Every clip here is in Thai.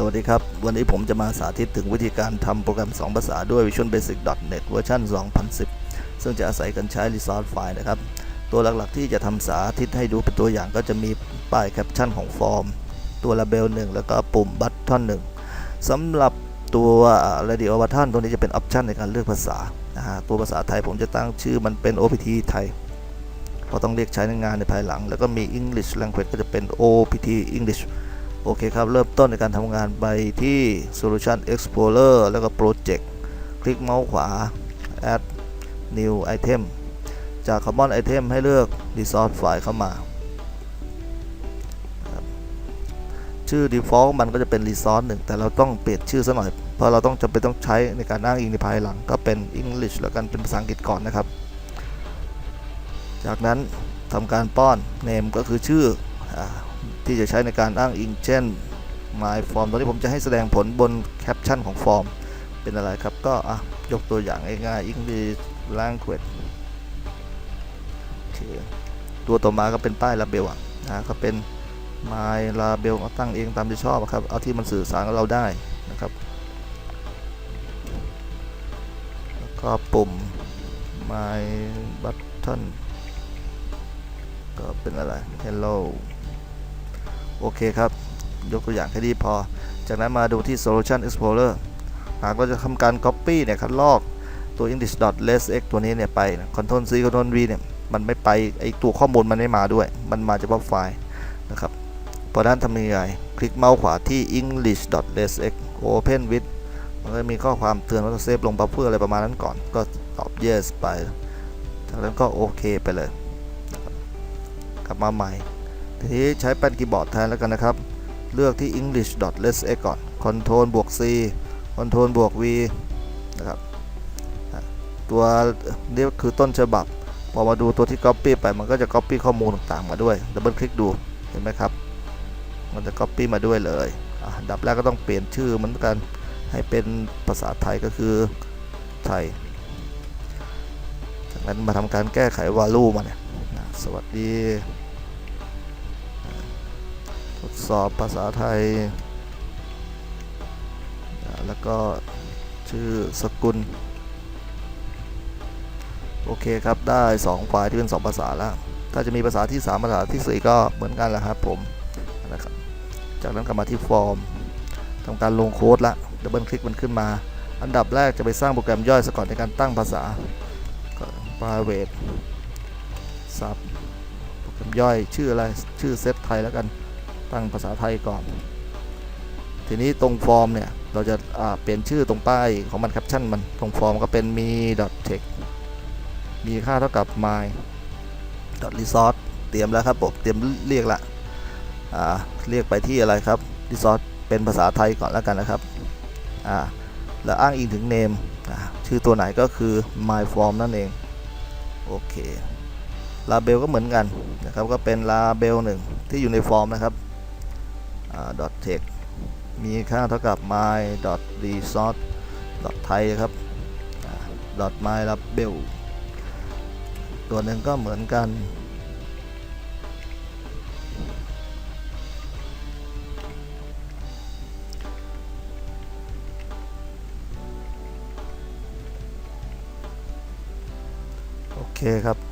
สวัสดีครับ วันนี้ผมจะมาสาธิตถึงวิธีการทำโปรแกรม 2 ภาษาด้วย Visual Basic .NET เวอร์ชัน2010 ซึ่งจะอาศัยกันใช้ Resource File นะครับ ตัวหลักๆที่จะทำสาธิตให้ดูเป็นตัวอย่างก็จะมีป้ายแคปชั่นของฟอร์ม ตัว Label 1 แล้วก็ปุ่ม Button 1สำหรับตัว Radio Button ตัวนี้จะเป็นออปชันในการเลือกภาษา ตัวภาษาไทยผมจะตั้งชื่อมันเป็น OPT ไทยเพราะต้องเรียกใช้ในงานในภายหลัง แล้วก็มี English Language ก็จะเป็น OPT English โอเคครับ เริ่มต้นในการทำงานไปที่ Solution Explorer แล้วก็ Project คลิกเมาส์ขวา Add New Item จาก Common Item ให้เลือก Resource File เข้ามา ชื่อ Default มันก็จะเป็น Resource หนึ่งแต่เราต้องเปลี่ยนชื่อซะหน่อย เพราะเราต้องจำเป็นต้องใช้ในการอ้างอิงในภายหลัง ก็เป็น English แล้วกันเป็นภาษาอังกฤษก่อนนะครับ จากนั้นทำการป้อน Name ก็คือชื่ออ ที่จะใช้ในการอ้างอิงเช่น my form ตอนนี้ผมจะให้แสดงผลบนแคปชั่นของฟอร์มเป็นอะไรครับ ก็อะยกตัวอย่างง่ายๆ English language โอเคตัวต่อมาก็เป็นป้าย label อะนะก็เป็น my label เอาตั้งเองตามที่ชอบครับ เอาที่มันสื่อสารกับเราได้นะครับ แล้วก็ปุ่ม my button ก็เป็นอะไร hello โอเคครับ ยกตัวอย่างแค่นี้พอ จากนั้นมาดูที่ Solution Explorer หากเราจะทำการ Copy เนี่ยคัดลอกตัว English.lessx ตัวนี้เนี่ยไปนะ Ctrl C Ctrl V เนี่ยมันไม่ไปไอตัวข้อมูลมันไม่มาด้วย มันมาเฉพาะไฟล์นะครับเพราะนั้นทำยังไงคลิกเมาส์ขวาที่ English.lessx Open with มันก็มีข้อความเตือนว่าจะเซฟลงบัฟเฟอร์อะไรประมาณนั้นก่อน ก็ตอบ yes ไปจากนั้นก็โอเคไปเลย กลับมาใหม่ ทีนี้ใช้แป้นคีย์บอร์ดแทนแล้วกันนะครับ เลือกที่ english.lessx ก่อน Ctrl บวก C Ctrl บวก V นะครับตัวนี้คือต้นฉบับ พอมาดูตัวที่ Copy ไปมันก็จะ Copy ข้อมูลต่างๆมาด้วยดับเบิลคลิกดูเห็นไหมครับ มันจะ Copy มาด้วยเลยอันดับแรกก็ต้องเปลี่ยนชื่อเหมือนกันให้เป็นภาษาไทยก็คือไทย จากนั้นมาทำการแก้ไข value มาเนี่ยสวัสดี ทดสอบภาษาไทย แล้วก็ชื่อสกุล โอเคครับได้ 2 ไฟล์ที่เป็น 2 ภาษาแล้ว ถ้าจะมีภาษาที่ 3 ภาษาทีสี่ 4 ก็เหมือนกันแหละครับผมนะครับจากนั้นกลับมาที่ฟอร์มทำการลงโค้ดละดับเบิลคลิกมันขึ้นมา อันดับแรกจะไปสร้างโปรแกรมย่อยซะก่อนในการตั้งภาษาก็ private sub โปรแกรมย่อยชื่ออะไร ชื่อเซตไทยแล้วกัน ตั้งภาษาไทยก่อน ทีนี้ตรงฟอร์มเนี่ย เราจะาเปลี่ยนชื่อตรงป้ายของมันแคปชั่นมันตรงฟอร์มก็เป็นมี .text มีค่าเท่ากับ my .resource เตรียมแล้วครับผมเตรียมเรียกละเรียกไปที่อะไรครับ resource เป็นภาษาไทยก่อนแล้วกันนะครับแล้วอ้างอิงถึง name ชื่อตัวไหนก็คือ my form นั่นเอง โอเคลาเบลก็เหมือนกันนะครับ ก็เป็นลาเบลหนึ่งที่อยู่ในฟอร์มนะครับ .tech มีค่าเท่ากับ my .resource .thai ครับ .my label ตัวหนึ่งก็เหมือนกันโอเคครับ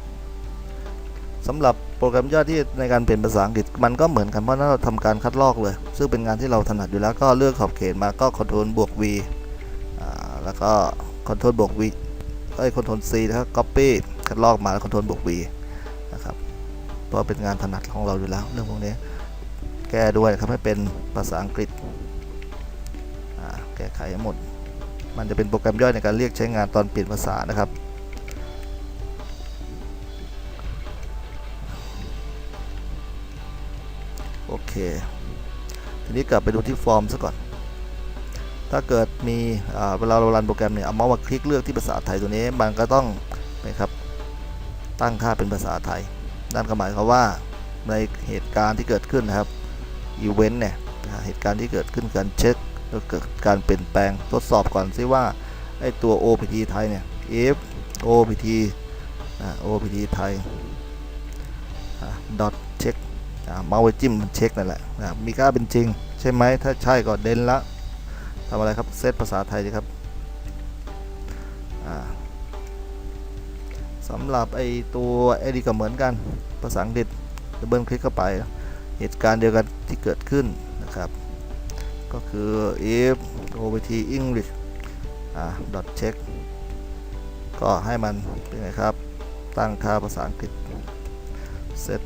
สำหรับโปรแกรมย่อยที่ในการเปลี่ยนภาษาอังกฤษมันก็เหมือนกันเพราะนั้นเราทำการคัดลอกเลย ซึ่งเป็นงานที่เราถนัดอยู่แล้วก็เลือกขอบเขตมาก็ Ctrl บวก v แล้วก็ Ctrl บวก V เอ้ย Ctrl C นะครับ Copy คัดลอกมาแล้ว Ctrl บวก V นะครับเพราะเป็นงานถนัดของเราอยู่แล้ว เรื่องพวกนี้แก้ด้วยครับให้เป็นภาษาอังกฤษแก้ไขให้หมด มันจะเป็นโปรแกรมย่อยในการเรียกใช้งานตอนเปลี่ยนภาษานะครับ ทีนี้กลับไปดูที่ฟอร์มซะก่อน ถ้าเกิดมีเวลาเรารันโปรแกรมเนี่ยเอาเมาส์มาคลิกเลือกที่ภาษาไทยตัวนี้มันก็ต้องนะครับตั้งค่าเป็นภาษาไทย นั่นก็หมายความว่าในเหตุการณ์ที่เกิดขึ้นนะครับอีเวนต์เนี่ยเหตุการณ์ที่เกิดขึ้นการเช็คแล้วเกิดการเปลี่ยนแปลงทดสอบก่อนซิว่าไอตัว OPT ไทยเนี่ย if OPT OPT ไทย dot เมาส์ไว้จิ้มมันเช็คนั่นแหละมีค่าเป็นจริงเช่ไหมถ้าใช่ก็เด่นละทำอะไรครับเซตภาษาไทยดีครับสำหรับไอตัวไอดีก็เหมือนกันภาษาอังกฤษดับเบิลคลิกเข้าไป เหตุการณ์เดียวกันที่เกิดขึ้นนะครับ ก็คือ if go ไปที่ english อ่า dot check ก็ให้มันเป็นไงครับ ตั้งค่าภาษาอังกฤษ set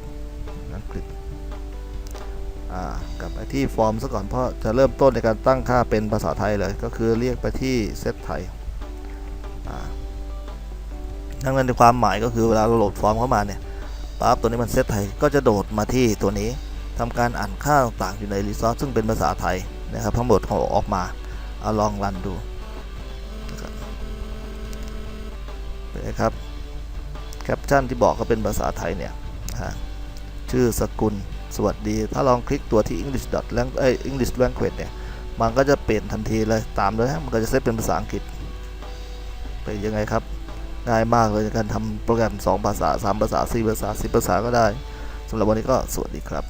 กลับไปที่ฟอร์มซะก่อนเพราะจะเริ่มต้นในการตั้งค่าเป็นภาษาไทยเลยก็คือเรียกไปที่ set ไทยดังนั้นในความหมายก็คือเวลาเราโหลดฟอร์มเข้ามาเนี่ยปั๊บตัวนี้มันเซตไทยก็จะโดดมาที่ตัวนี้ทำการอ่านค่าต่างๆอยู่ในรีซอสซึ่งเป็นภาษาไทยนะครับทั้งหมดของออกมาเอาลองรันดูนะครับแคปชั่นที่บอกก็เป็นภาษาไทยเนี่ยนะฮะชื่อสกุล สวัสดี ถ้าลองคลิกตัวที่ English dot lang เอ้ย English language เนี่ย มันก็จะเปลี่ยนทันทีเลยตามเลยฮะมันก็จะเซตเป็นภาษาอังกฤษเป็นยังไงครับ ง่ายมากเลยในการทำโปรแกรม 2 ภาษา 3 ภาษา 4 ภาษา 10 ภาษาก็ได้สำหรับวันนี้ก็สวัสดีครับ